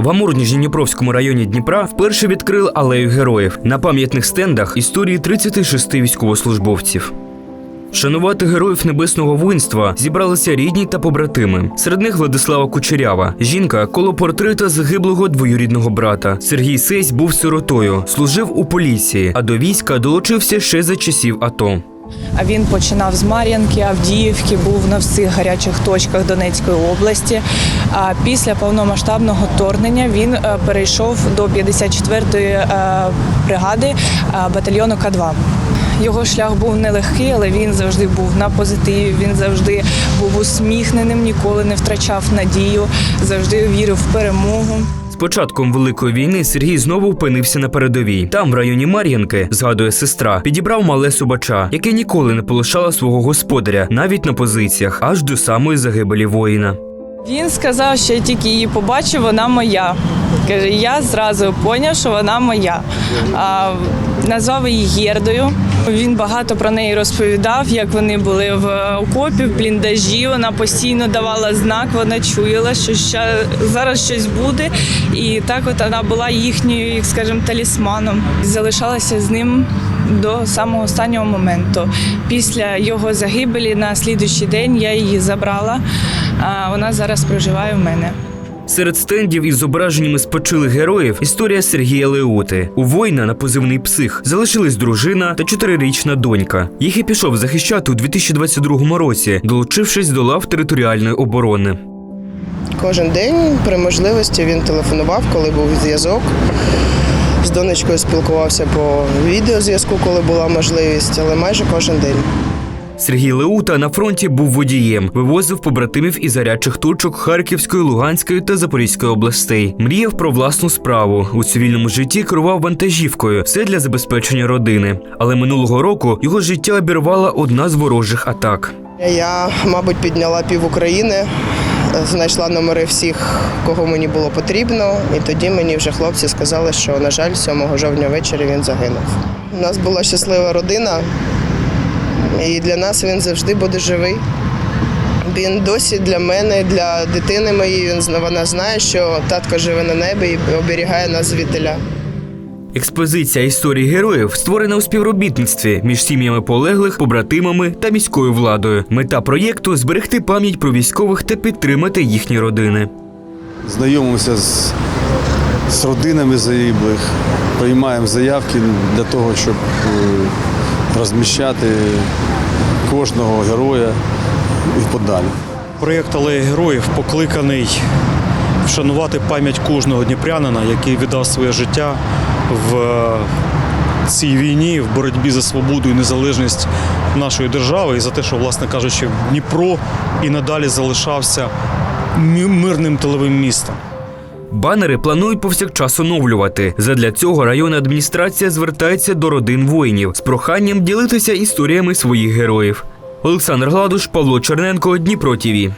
В Амур-Нижньодніпровському районі Дніпра вперше відкрили алею героїв. На пам'ятних стендах історії 36 військовослужбовців. Шанувати героїв небесного воїнства зібралися рідні та побратими. Серед них Владислава Кучерява, жінка коло портрета загиблого двоюрідного брата. Сергій Сесь був сиротою, служив у поліції, а до війська долучився ще за часів АТО. А він починав з Мар'янки, Авдіївки, був на всіх гарячих точках Донецької області. А після повномасштабного вторгнення він е, перейшов до 54-ї е, бригади е, батальйону К2. Його шлях був нелегкий, але він завжди був на позитиві. Він завжди був усміхненим, ніколи не втрачав надію, завжди вірив в перемогу. Початком великої війни Сергій знову опинився на передовій. Там, в районі Мар'їнки, згадує сестра, підібрав мале собача, яке ніколи не полишало свого господаря, навіть на позиціях, аж до самої загибелі воїна. Він сказав, що я тільки її побачив, вона моя. Каже, я зразу зрозумів, що вона моя. А, назвав її Гердою. Він багато про неї розповідав, як вони були в окопі, в бліндажі. Вона постійно давала знак, вона чуяла, що ща, зараз щось буде. І так от вона була їхньою, як скажімо, талісманом. Залишалася з ним до самого останнього моменту. Після його загибелі на слідуючий день я її забрала. Вона зараз проживає в мене. Серед стендів із зображеннями спочилих героїв історія Сергія Леути. У воїна на позивний псих залишились дружина та чотирирічна донька. Їх і пішов захищати у 2022 році, долучившись до лав територіальної оборони. Кожен день при можливості він телефонував, коли був зв'язок. З донечкою спілкувався по відеозв'язку, коли була можливість, але майже кожен день. Сергій Леута на фронті був водієм, вивозив побратимів із гарячих точок Харківської, Луганської та Запорізької областей. Мріяв про власну справу. У цивільному житті керував вантажівкою, все для забезпечення родини. Але минулого року його життя обірвала одна з ворожих атак. Я, мабуть, підняла пів України, знайшла номери всіх, кого мені було потрібно, і тоді мені вже хлопці сказали, що, на жаль, 7 жовтня ввечері він загинув. У нас була щаслива родина, і для нас він завжди буде живий. Він досі для мене, для дитини моєї, він вона знає, що татко живе на небі і оберігає нас звідтиля. Експозиція історії героїв створена у співробітництві між сім'ями полеглих, побратимами та міською владою. Мета проєкту зберегти пам'ять про військових та підтримати їхні родини. знайомимося з, з родинами загиблих, приймаємо заявки для того, щоб е, розміщати кожного героя і подалі. Проєкт Алея героїв покликаний вшанувати пам'ять кожного дніпрянина, який віддав своє життя в цій війні, в боротьбі за свободу і незалежність нашої держави, і за те, що, власне кажучи, Дніпро і надалі залишався мирним тиловим містом. Банери планують повсякчас оновлювати. Задля цього районна адміністрація звертається до родин воїнів з проханням ділитися історіями своїх героїв. Олександр Гладуш, Павло Черненко, Дніпро ТІВІ.